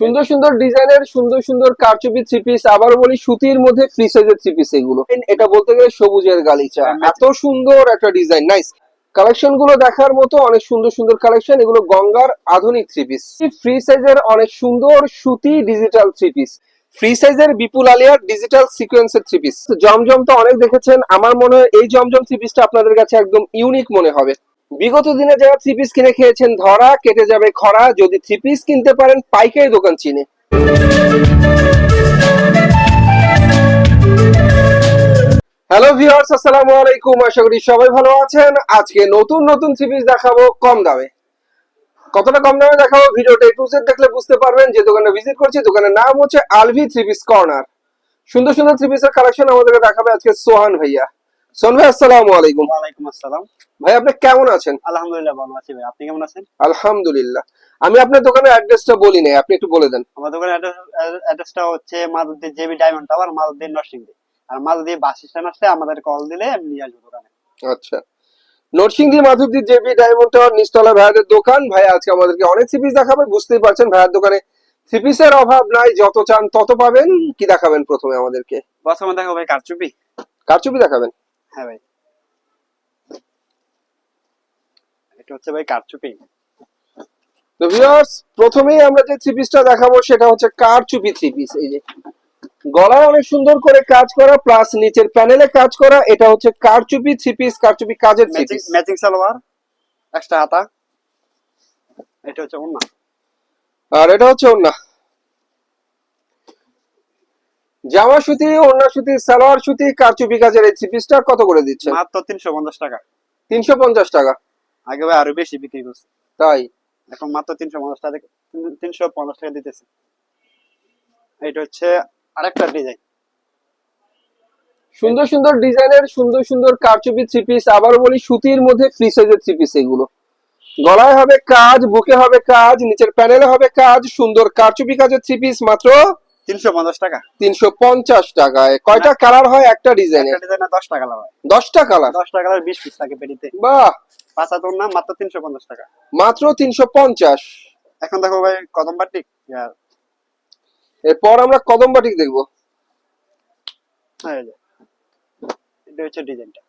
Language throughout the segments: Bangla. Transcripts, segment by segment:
সুন্দর সুন্দর ডিজাইনের সুন্দর সুন্দর কারচুপি থ্রি পিস আবার বলি সুতির মধ্যে ফ্রি সাইজের থ্রি পিস এগুলো। এটা বলতে গেলে সবুজের গালিচা। এত সুন্দর একটা ডিজাইন নাইস কালেকশনগুলো দেখার মতো অনেক সুন্দর সুন্দর কালেকশন এগুলো গঙ্গার আধুনিক থ্রি পিস ফ্রি সাইজের অনেক সুন্দর সুতি ডিজিটাল থ্রি পিস ফ্রি সাইজের বিপুল আলিয়ার ডিজিটাল সিকোয়েন্সের থ্রি পিস জমজম তো অনেক দেখেছেন আমার মনে হয় এই জমজম থ্রি পিসটা আপনাদের কাছে একদম ইউনিক মনে হবে। বিগত দিনে যারা থ্রি পিস কিনে খেয়েছেন, ধরা কেটে যাবে খরা, যদি থ্রি পিস কিনতে পারেন পাইকারি দোকান চিনে। হ্যালো ভিউয়ার্স আসসালামু আলাইকুম, আশা করি সবাই ভালো আছেন। আজকে নতুন নতুন থ্রি পিস দেখাবো কম দামে। কতটা কম দামে দেখাবো ভিডিওটা একটু দেখলে বুঝতে পারবেন যে দোকানে ভিজিট করছি, দোকানের নাম হচ্ছে আলভি থ্রি পিস কর্নার সুন্দর সুন্দর থ্রি পিসের কালেকশন আমাদেরকে দেখাবে আজকে সোহান ভাইয়া। আসসালামু আলাইকুম। ওয়ালাইকুম আসসালাম। ভাই আপনি কেমন আছেন? আলহামদুলিল্লাহ ভালো আছি ভাই। আপনি কেমন আছেন? আলহামদুলিল্লাহ। আমি আপনার দোকানের অ্যাড্রেসটা বলি নাই আপনি একটু বলে দেন। আমার দোকানের অ্যাড্রেসটা হচ্ছে Maduddi JB diamond tower Maduddi Narsingdi. আর মাদুদ্দি বাস স্ট্যান্ড আসলে আমাদের কল দিলে আমি নিয়ে আসব দোকানে। আচ্ছা। Narsingdi Madhabdi JB diamond tower নিচতলা ভাইয়াদের দোকান। ভাই আজকে আমাদেরকে অনেক থ্রিপিস দেখাবে বুঝতেই পারছেন ভাইয়ার দোকানে থ্রিপিসের অভাব নাই যত চান তত পাবেন। কি দেখাবেন প্রথমে আমাদেরকে? প্রথমে ভাই কারচুপি। কারচুপি দেখাবেন। হ্যাঁ ভাই। এটা হচ্ছে ভাই কারচুপি। তো ভিউয়ার্স প্রথমেই আমরা যে থ্রি পিসটা দেখাবো সেটা হচ্ছে কারচুপি থ্রি পিস এই যে। গলায় অনেক সুন্দর করে কাজ করা প্লাস নিচের প্যানেলে কাজ করা এটা হচ্ছে কারচুপি থ্রি পিস কারচুপি কাজের three matching piece matching salwar extra হাতা। এটা হচ্ছে ওন্না আর এটা হচ্ছে ওন্না জামা সুতি ওন্না সুতি সালোয়ার সুতি কারচুপি কাজের এই থ্রি পিসটা কত করে দিচ্ছেন? মাত্র তিনশো পঞ্চাশ টাকা। তিনশো পঞ্চাশ টাকা। আগে ভাই আরও বেশি বিক্রি করছে। তাই? এখন মাত্র তিনশো পঞ্চাশ টাকা তিনশো পঞ্চাশ টাকা দিতেছে। এটা হচ্ছে আরেকটা ডিজাইন সুন্দর সুন্দর ডিজাইনের সুন্দর সুন্দর কারচুপি থ্রি পিস আবার বলি সুতির মধ্যে ফ্রি সাইজের থ্রি পিস এগুলো গলায় হবে কাজ বুকে হবে কাজ নিচের প্যানেলে হবে কাজ সুন্দর কারচুপি কাজের থ্রি পিস মাত্র তিনশো পঞ্চাশ টাকা। টাকায়। কয়টা কালার হয় একটা ডিজাইনে একটা ডিজাইনে দশ টাকা লাগায় দশটা কালার দশ টাকা বিশ পিস থাকে পেটিতে। বাহ! না মাত্র টাকা। মাত্র তিনশো পঞ্চাশ? এখন দেখো ভাই কদম বাটিক এরপর আমরা কদম বাটিক দেখব। এটা হচ্ছে ডিজাইনটা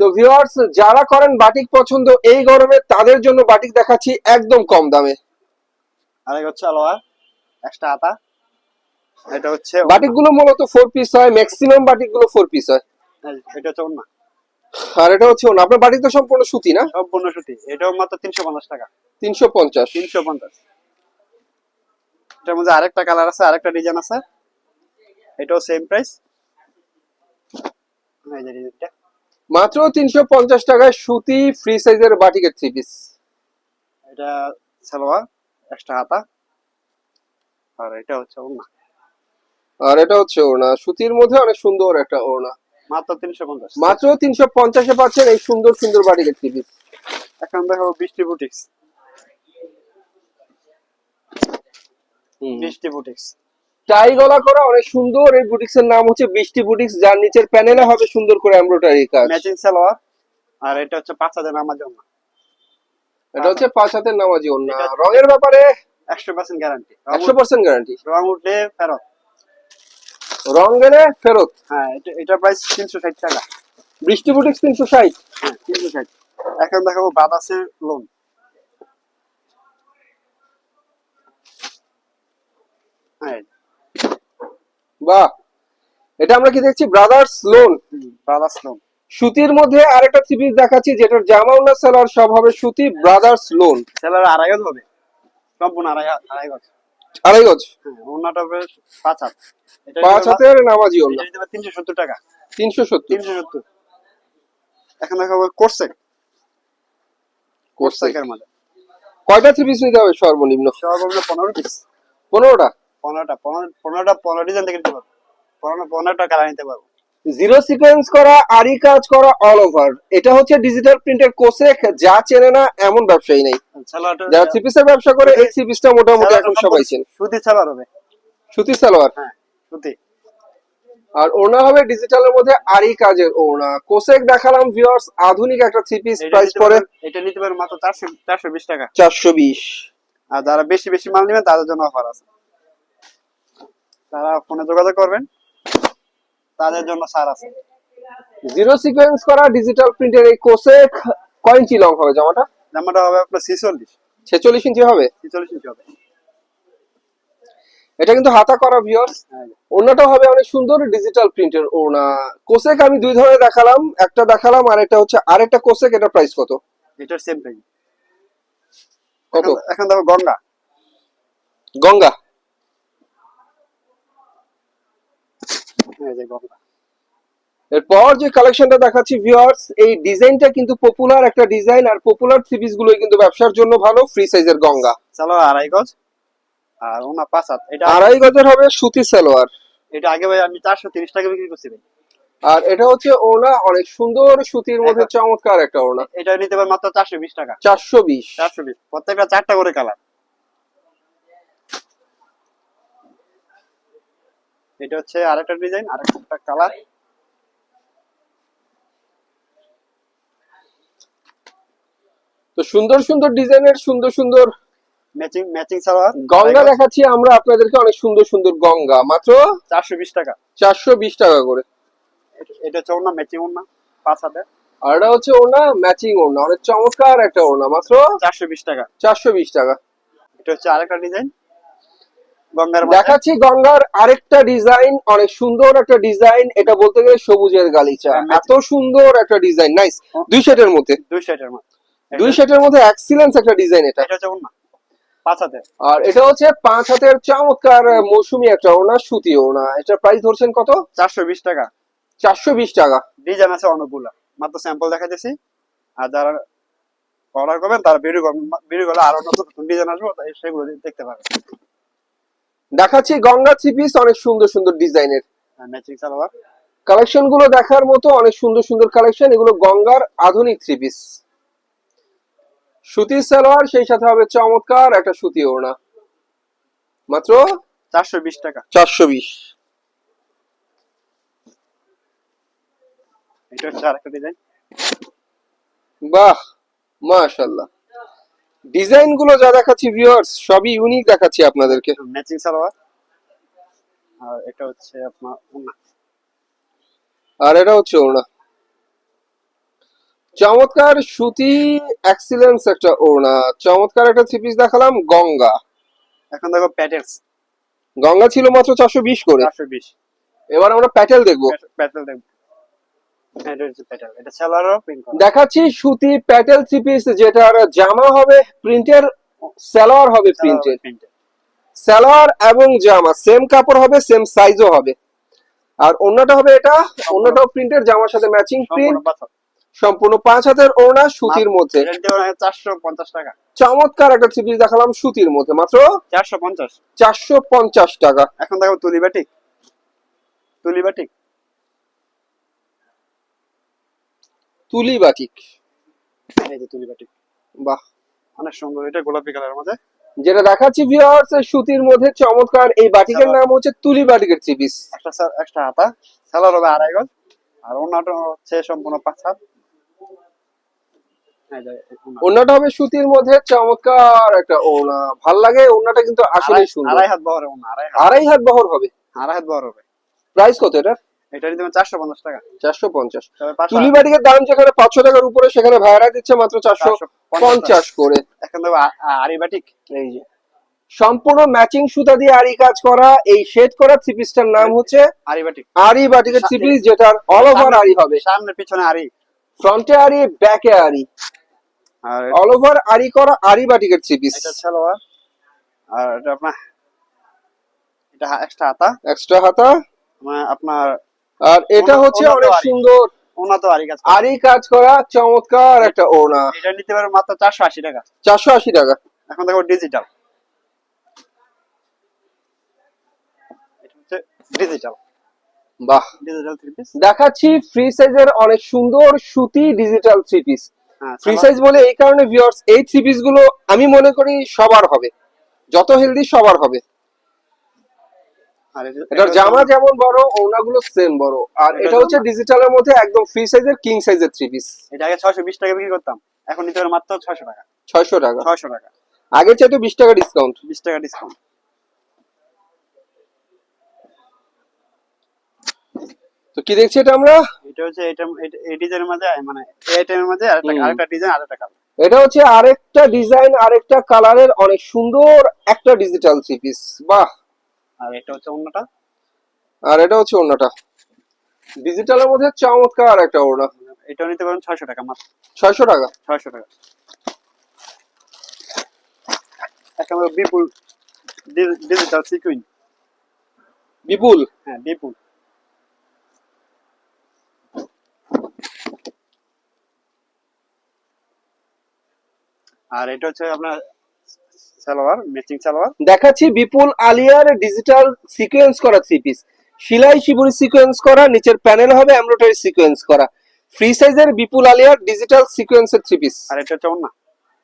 তো ভিউয়ার্স যারা করেন বাটিক পছন্দ এই গরমে তাদের জন্য বাটিক দেখাচ্ছি একদম কম দামে। আরেক হচ্ছে আলোয়া একটা আতা। এটা হচ্ছে বাটিকগুলো মূলত ফোর পিস হয় ম্যাক্সিমাম বাটিকগুলো ফোর পিস হয় এই এটা হচ্ছে ওন্না আর এটা হচ্ছে ওনা আপনার বাটিক তো সম্পূর্ণ সুতি না? সম্পূর্ণ সুতি। এটাও মাত্র তিনশো পঞ্চাশ টাকা। তিনশো পঞ্চাশ। তিনশো পঞ্চাশ। এটার মধ্যে আরেকটা কালার আছে আরেকটা ডিজাইন আছে। এটাও সেম প্রাইস মাত্র তিনশো পঞ্চাশ টাকায় সুতি ফ্রি সাইজের বাটিকের থ্রি পিস এটা সালোয়ার এক্সট্রা হাতা। আর এটা হচ্ছে ওন্না আর এটা হচ্ছে ওড়না। সুতির মধ্যে অনেক সুন্দর একটা ওড়না। মাত্র তিনশো পঞ্চাশ। মাত্র তিনশো পঞ্চাশে পাচ্ছেন এই সুন্দর সুন্দর থ্রি পিস এখন দেখো বৃষ্টি বুটিক্স। বৃষ্টি বুটিক্স। টাই গলা করা অনেক সুন্দর। এই বুটিক্স এর নাম হচ্ছে বৃষ্টি বুটিক্স। যার নিচের প্যানেলে হবে সুন্দর করে এমব্রয়ডারি কাজ। ম্যাচিং সালোয়ার। আর এটা হচ্ছে পাঁচ হাজার নামাজ এটা হচ্ছে পাঁচ হাতের নামাজি ওড়না। রঙের ব্যাপারে একশো পার্সেন্ট গ্যারান্টি একশো পার্সেন্ট গ্যারান্টি রং উঠলে ফেরত। রং গেলে ফেরত। হ্যাঁ এটা প্রাইস তিনশো ষাট টাকা। বৃষ্টি বুটিক্স তিনশো ষাট। হ্যাঁ তিনশো ষাট। এখন দেখাবো বাদাসের লোন। হ্যাঁ। বাহ! এটা আমরা কি দেখছি? ব্রাদার্স লোন ব্রাদার্স লোন সুতির মধ্যে আরেকটা থ্রি পিস দেখাচ্ছি যেটার জামা ওনা সালোয়ার সব হবে সুতি ব্রাদার্স লোন সেলার আড়াই হবে। সম্পূর্ণ আড়াই আড়াই গজ আড়াই গজ। ওনাটা বেশ পাঁচ হাত। পাঁচ হাতের নামাজি ওনা তিনশো সত্তর টাকা। তিনশো সত্তর। তিনশো সত্তর। এখন দেখাবো কোর্সেক। কোর্সেকের মধ্যে কয়টা থ্রি পিস নিতে হবে সর্বনিম্ন? সর্বনিম্ন পনেরো পিস পনেরোটা? পনেরোটা। পনেরো পনেরোটা পনেরো ডিজাইন থেকে নিতে পারব। পনেরো পনেরোটা কালার নিতে পারব। জিরো সিকোয়েন্স করা আরি কাজ করা অল ওভার এটা হচ্ছে ডিজিটাল প্রিন্টের কোসেক যা চেনে না এমন ব্যবসায়ী নেই। যারা থ্রি পিসের ব্যবসা করে এই থ্রি পিসটা মোটামুটি এখন সবাই চেনে। সুতি সালোয়ার হবে। সুতি সালোয়ার? হ্যাঁ সুতি। আর ওড়না হবে ডিজিটালের মধ্যে আরি কাজের ওড়না। কোসেক দেখালাম ভিউয়ার্স আধুনিক একটা থ্রি পিস প্রাইস পড়ে। এটা নিতে পারবেন মাত্র চারশো চারশো বিশ টাকা। চারশো বিশ। আর যারা বেশি বেশি মাল নেবেন তাদের জন্য অফার আছে। তারা ফোনে যোগাযোগ করবেন। তাদের জন্য ছাড় আছে। জিরো সিকোয়েন্স করা ডিজিটাল প্রিন্টের এই কোসে কয় ইঞ্চি লং হবে জামাটা? জামাটা হবে আপনার ছিচল্লিশ। ছেচল্লিশ ইঞ্চি হবে? ছিচল্লিশ ইঞ্চি হবে। এটা কিন্তু হাতা করা ভিউয়ার্স হ্যাঁ, ওড়নাটা হবে অনেক সুন্দর ডিজিটাল প্রিন্টের ওড়না। কোসেক আমি দুই ধরনের দেখালাম। একটা দেখালাম আর একটা হচ্ছে আরেকটা কোসেক এটা প্রাইস কত? এটার সেম প্রাইস কত? এখন দেখো গঙ্গা। গঙ্গা। এরপর যে কালেকশনটা দেখাচ্ছি ভিউয়ার্স এই ডিজাইনটা কিন্তু পপুলার একটা ডিজাইন আর পপুলার থ্রি পিস গুলোই কিন্তু ব্যবসার জন্য ভালো ফ্রি সাইজের গঙ্গা। চলো আড়াই গজ। আর ওনা পাঁচ হাত। এটা আড়াই গজের হবে সুতি সালোয়ার। এটা আগে ভাই আমি চারশো তিরিশ টাকা বিক্রি করছি ভাই। আর এটা হচ্ছে ওড়না অনেক সুন্দর সুতির মধ্যে চমৎকার একটা ওড়না। এটা নিতে পারে মাত্র চারশো বিশ টাকা। চারশো বিশ। চারশো বিশ। প্রত্যেকটা চারটা করে কালার এটা হচ্ছে আরেকটা ডিজাইন আরেকটা কালার। তো সুন্দর সুন্দর ডিজাইনের সুন্দর সুন্দর ম্যাচিং ম্যাচিং সালোয়ার। গঙ্গা দেখাচ্ছি আমরা আপনাদেরকে অনেক সুন্দর সুন্দর গঙ্গা। মাত্র চারশো বিশ টাকা। চারশো বিশ টাকা করে। এটা- হচ্ছে ওনা ম্যাচিং ওনা পাঁচ হাতে আর এটা হচ্ছে ওনা ম্যাচিং ওনা অনেক চমৎকার একটা ওনা মাত্র চারশো বিশ টাকা। চারশো বিশ টাকা। এটা হচ্ছে আরেকটা ডিজাইন। গঙ্গার দেখাচ্ছি গঙ্গার আরেকটা ডিজাইন অনেক সুন্দর একটা ডিজাইন এটা বলতে গেলে সবুজের গালিচা। হ্যাঁ, এত সুন্দর একটা ডিজাইন নাইস দুই সেটের মধ্যে। দুই সেটের মধ্যে। দুই সেটের মধ্যে এক্সিলেন্স একটা ডিজাইন এটা। ওনা পাঁচ আর এটা হচ্ছে পাঁচ হাতের চমৎকার মৌসুমী একটা ওড়না সুতি ওনা এটা প্রাইস ধরছেন কত? চারশো বিশ টাকা। চারশো বিশ টাকা। ডিজাইন আছে অনেকগুলো মাত্র স্যাম্পল দেখা দিয়েছি আর যারা অর্ডার করবেন তারা ভিডিও ভিডিও করলে আরও নতুন নতুন ডিজাইন আসবে সেগুলো দেখতে পাবেন। দেখাচ্ছি গঙ্গা থ্রি পিস অনেক সুন্দর সুন্দর ডিজাইনের। ম্যাচিং সালোয়ার কালেকশনগুলো দেখার মতো অনেক সুন্দর সুন্দর কালেকশন এগুলো গঙ্গার আধুনিক থ্রি পিস। সুতির সালোয়ার সেই সাথে হবে চমৎকার একটা সুতি ওড়না। মাত্র চারশো বিশ টাকা। চারশো বিশ। এটা হচ্ছে আরেকটা ডিজাইন বাহ মাশাল্লাহ ডিজাইনগুলো যা দেখাচ্ছি ভিউয়ার্স সবই ইউনিক দেখাচ্ছি আপনাদেরকে। ম্যাচিং সালোয়ার। আর এটা হচ্ছে আপনার ওনা আর এটা হচ্ছে ওড়না। চমৎকার সুতি এক্সিলেন্স একটা ওড়না। চমৎকার একটা থ্রি পিস দেখালাম গঙ্গা। এখন দেখো প্যাটেলস গঙ্গা ছিল মাত্র চারশো বিশ করে। চারশো বিশ। এবার আমরা প্যাটেল দেখব। প্যাটেল দেখব। দেখাচ্ছি সুতি প্যাটেল থ্রি পিস যেটার জামা হবে প্রিন্টের সালোয়ার হবে প্রিন্টের সালোয়ার এবং জামা সেম কাপড় হবে সেম সাইজও হবে। আর অন্যটা হবে এটা অন্যটাও প্রিন্টের জামার সাথে ম্যাচিং প্রিন্ট সম্পূর্ণ পাঁচ হাতের ওড়না সুতির মধ্যে। চারশো পঞ্চাশ টাকা। চমৎকার একটা থ্রি পিস দেখালাম সুতির মধ্যে। মাত্র চারশো পঞ্চাশ। চারশো পঞ্চাশ টাকা। এখন দেখো তুলি বাটিক তুলি বাটিক তুলি বাটিক এই যে তুলি বাটিক বাহ। অনেক সুন্দর এটা গোলাপি কালারের মধ্যে। যেটা দেখাচ্ছি ভিউয়ার্স সুতির মধ্যে চমৎকার এই বাটিকের নাম হচ্ছে তুলি বাটিকের থ্রি পিস একটা সা- একটা হাতা। সালোয়ার হবে আড়াই গজ। আর ওনাটা হচ্ছে সম্পূর্ণ পাঁচ হাত হবে সুতির মধ্যে চমৎকার একটা ভালো লাগে ওড়নাটা কিন্তু আসলে সুন্দর। আড়াই হাত বহরে ওনা আড়াই হাত। আড়াই হাত বহর হবে। আড়াই হাত বহর হবে। প্রাইস কত এটা এটা নিতে চারশো পঞ্চাশ টাকা। চারশো পঞ্চাশ। তবে পাঁচশো তুলি বাটিকের দাম যেখানে পাঁচশো টাকার উপরে সেখানে ভাড়া দিচ্ছে মাত্র 450 করে। এখন দেখো আ- আ- বাটিক। এই যে। সম্পূর্ণ ম্যাচিং সুতা দিয়ে আরি কাজ করা এই শেড করা থ্রি পিসটার নাম হচ্ছে আড়ি বাটিক। আরি বাটিকের থ্রি পিস যেটার অল ওভার আরি হবে। সামনে পিছনে আড়ি। ফ্রন্টে আরি ব্যাকে আরি আর অল ওভার আরি করা আরি বাটিকের থ্রি পিস এটা সালোয়ার আর এটা আপনার এটা এক্সট্রা হাতা। এক্সট্রা হাতা। মানে আপনার আর এটা হচ্ছে অনেক সুন্দর ওনা তো আড়ি কাজ আরি কাজ করা চমৎকার একটা ওড়না এটা নিতে পারে মাত্র চারশো আশি টাকা। চারশো আশি টাকা। এখন দেখো ডিজিটাল এটা হচ্ছে ডিজিটাল বাহ। ডিজিটাল থ্রি পিস দেখাচ্ছি ফ্রি সাইজের অনেক সুন্দর সুতি digital three piece free size বলে এই কারণে ভিউয়ার্স এই থ্রি পিসগুলো আমি মনে করি সবার হবে। যত হেলদি সবার হবে। আর এটার জামা যেমন বড় ওনাগুলো সেম বড়। আর এটা হচ্ছে ডিজিটালের মধ্যে একদম ফ্রি সাইজের কিং সাইজের থ্রি পিস এটা আগে ছয়শো বিশ টাকা বিক্রি করতাম। এখন নিতে পারে মাত্র ছয়শো টাকা। ছয়শো টাকা। ছয়শো টাকা। আগের চাইতে বিশ টাকা ডিসকাউন্ট বিশ টাকা ডিসকাউন্ট কি দেখছি এটা আমরা? এটা হচ্ছে এটা এই ডিজাইনের মাঝে মানে এই আইটেমের আরেকটা আরেকটা ডিজাইন আরেকটা কালার এটা হচ্ছে আরেকটা ডিজাইন আরেকটা কালারের অনেক সুন্দর একটা ডিজিটাল থ্রি পিস বাহ! আর এটা হচ্ছে অন্যটা? আর এটা হচ্ছে অন্যটা। ডিজিটালের মধ্যে চমৎকার একটা ওড়না। এটাও নিতে পারেন ছয়শো টাকা মাত্র। ছয়শো টাকা? ছয়শো টাকা। একেবারে বিপুল ডিজিটাল সিকুইন বিপুল? হ্যাঁ বিপুল। আর এটা হচ্ছে আপনার সালোয়ার ম্যাচিং সালোয়ার। দেখাচ্ছি বিপুল আলিয়ার ডিজিটাল সিকোয়েন্স করা থ্রি পিস সিলাই শিবুরি সিকোয়েন্স করা নিচের প্যানেল হবে এমব্রয়ডারি সিকোয়েন্স করা। ফ্রি সাইজের বিপুল আলিয়ার ডিজিটাল সিকোয়েন্সের থ্রি পিস আর এটা হচ্ছে অন্য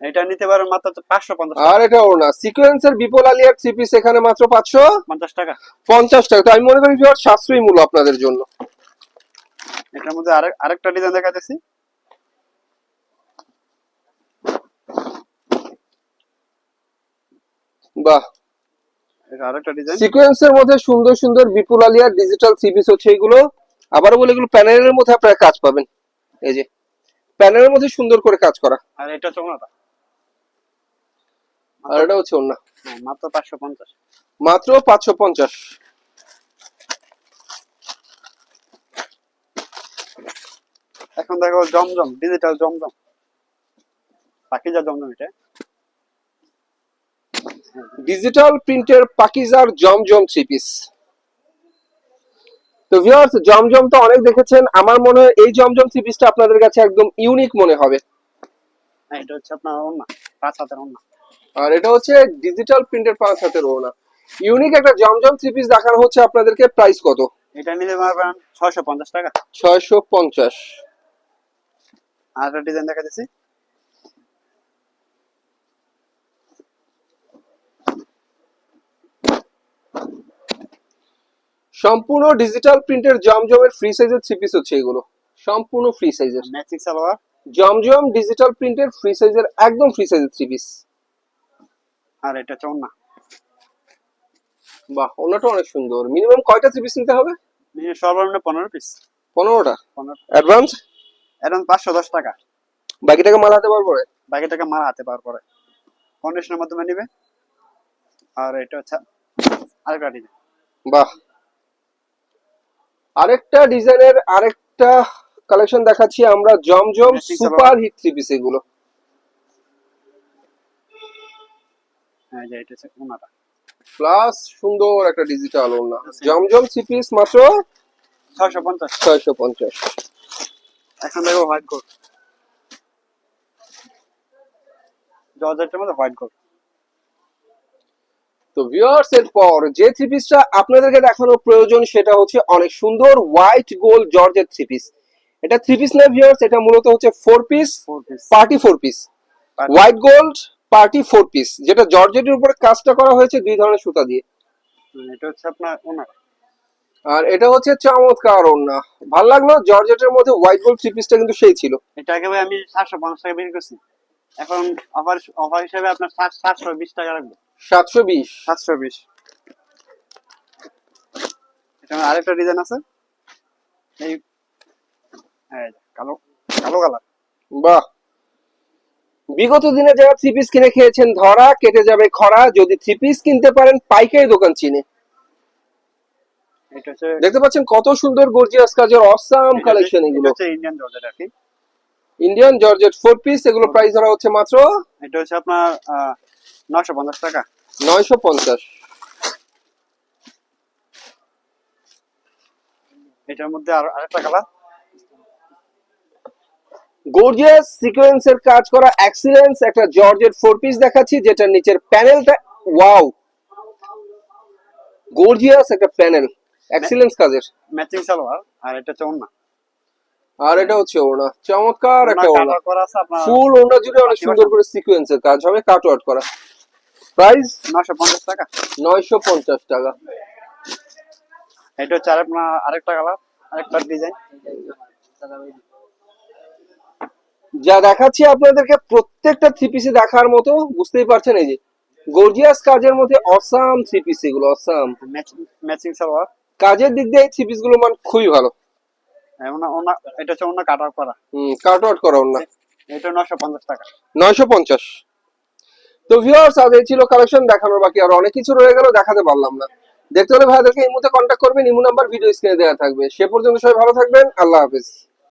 এটা নিতে পারেন মাত্র পাঁচশো পঞ্চাশ আর এটা ওর না সিকোয়েন্সের বিপুল আলিয়ার থ্রি পিস এখানে মাত্র পাঁচশো পঞ্চাশ টাকা। পঞ্চাশ টাকা। তো আমি মনে করি বিরাট সাশ্রয়ী মূল্য আপনাদের জন্য। এটার মধ্যে আরেক আরেকটা ডিজাইন দেখাতেছি বাহ। আরেকটা ডিজাইন সিকোয়েন্সের মধ্যে সুন্দর সুন্দর বিপুল আলিয়ার ডিজিটাল পিস হচ্ছে এগুলো। আবার বলে এগুলো প্যানেলের মধ্যে আপনারা কাজ পাবেন। এই যে প্যানেলের মধ্যে সুন্দর করে কাজ করা। আর এটা হচ্ছে অন্যটা। আর এটা হচ্ছে অন্য। হ্যাঁ মাত্র পাঁচশো পঞ্চাশ। মাত্র পাঁচশো পঞ্চাশ। এখন দেখো জমজম ডিজিটাল জমজম। পাখিজা জমজম এটা। ডিজিটাল প্রিন্টের পাকিজার জমজম থ্রি পিস তো ভিউয়ার্স জমজম তো অনেক দেখেছেন। আমার মনে হয় এই জমজম থ্রি পিসটা আপনাদের কাছে একদম ইউনিক মনে হবে। এটা হচ্ছে আপনার অন্য পাঁচ হাতের অন্য আর এটা হচ্ছে ডিজিটাল প্রিন্টের পাঁচ হাতের ওড়না। ইউনিক একটা জমজম থ্রি পিস দেখানো হচ্ছে আপনাদেরকে। প্রাইস কত? এটা পারবেন ছয়শো পঞ্চাশ টাকা। ছয়শো পঞ্চাশ। আর একটা ডিজাইন দেখা যাচ্ছে সম্পূর্ণ ডিজিটাল প্রিন্টের জমজমের ফ্রি সাইজের থ্রি পিস হচ্ছে এগুলো। সম্পূর্ণ ফ্রি সাইজের ম্যাচিং সালোয়ার জমজম ডিজিটাল প্রিন্টের ফ্রি সাইজের একদম ফ্রি সাইজের থ্রি পিস আর এটা হচ্ছে অন্য। বাহ ওনাটা অনেক সুন্দর। মিনিমাম কয়টা থ্রি পিস নিতে হবে? সর্বনিম্ন পনেরো পিস পনেরোটা? পনেরো। অ্যাডভান্স এখন পাঁচশো দশ টাকা। বাকি টাকা মাল হাতে পারব রে? বাকি টাকা মারা হাতে পাওয়ার পরে। কন্ডিশনের মাধ্যমে নিবে। আর এটা হচ্ছে আরেকটা ডিজাইন বাহ আরেকটা ডিজাইনের আরেকটা কালেকশন দেখাচ্ছি আমরা জমজম সুপার হিট থ্রি পিস এগুলো। হ্যাঁ প্লাস সুন্দর একটা ডিজিটাল ওড়না। জমজম থ্রি পিস মাত্র ছয়শো পঞ্চাশ। ছয়শো পঞ্চাশ। এখন দেখো হোয়াইট কোট জর্জেটের মধ্যে হোয়াইট কোট তো ভিউয়ার্স এর পর যে থ্রি পিসটা আপনাদেরকে দেখানোর প্রয়োজন সেটা হচ্ছে অনেক সুন্দর হোয়াইট গোল্ড জর্জের থ্রি পিস এটা থ্রি পিস না ভিউয়ার্স এটা মূলত হচ্ছে four piece party four piece white gold party four piece যেটা জর্জেটের উপরে কাজটা করা হয়েছে দুই ধরনের সুতা দিয়ে। এটা হচ্ছে আপনার ওনাটা আর এটা হচ্ছে চমৎকার ওড়না। ভালো লাগল? জর্জেটের মধ্যে হোয়াইট গোল্ড থ্রি পিসটা কিন্তু সেই ছিল। এটা আগে ভাই আমি সাতশো পঞ্চাশ টাকা বিক্রি করছি। এখন অফার অফার হিসেবে আপনার সাত- সাতশো বিশ টাকা রাখব সাতশো বিশ। সাতশো বিশ। আরেকটা ডিজাইন আছে। এই কালো কালো কালার বাহ! বিগত দিনে যারা থ্রি পিস কিনে খেয়েছেন ধরা কেটে যাবে খরা। যদি থ্রি পিস কিনতে পারেন পাইকারি দোকান চিনে। দেখতে পাচ্ছেন কত সুন্দর গর্জিয়াস কাজের অসাম কালেকশন এগুলো। ইন্ডিয়ান জর্জেট আর কি। ইন্ডিয়ান জর্জেট ফোর পিস এগুলো প্রাইস ধরা হচ্ছে মাত্র এটা হচ্ছে আপনার নশো পঞ্চাশ টাকা। নয়শো পঞ্চাশ। এটার মধ্যে আর আরেকটা কালার গর্জিয়াস সিকোয়েন্সের কাজ করা এক্সিলেন্স একটা জর্জেট ফোর পিস দেখাচ্ছি নিচের প্যানেলটা ওয়াও গর্জিয়াস একটা প্যানেল এক্সিলেন্স কাজের। ম্যাচিং সালোয়ার আর এটা আর এটা হচ্ছে ওড়না চমৎকার একটা ওড়না। ফুল ওড়না জুড়ে অনেক সুন্দর করে সিকোয়েন্সের কাজ হবে কাট আউট করা। প্রাইস নশো পঞ্চাশ টাকা। নয়শো পঞ্চাশ টাকা। এটা হচ্ছে আপনার আরেকটা কালার আরেকটা ডিজাইন যা দেখাচ্ছি আপনাদেরকে প্রত্যেকটা থ্রি পিসে দেখার মতো বুঝতেই পারছেন এই যে গর্জিয়াস কাজের মধ্যে অসাম থ্রি পিস এগুলো অসাম ম্যাচিং সালোয়ার। কাজের দিক দিয়ে এই থ্রি পিসগুলো মান খুবই ভালো। হ্যাঁ, এটা হচ্ছে অন্য কাট আউট করা। হুম কাট আউট করা অন্য এটা নশো পঞ্চাশ টাকা। নয়শো পঞ্চাশ। তো ভিউয়ার্স আজ এই ছিল কালেকশন দেখানোর বাকি আর অনেক কিছু রয়ে গেল, দেখাতে পারলাম না। দেখতে হলে ভাইদেরকে এই মুহূর্তে কন্ট্যাক্ট করবেন, ইমু নাম্বার ভিডিও স্ক্রিনে দেওয়া থাকবে। সে পর্যন্ত সবাই ভালো থাকবেন, আল্লাহ হাফিজ।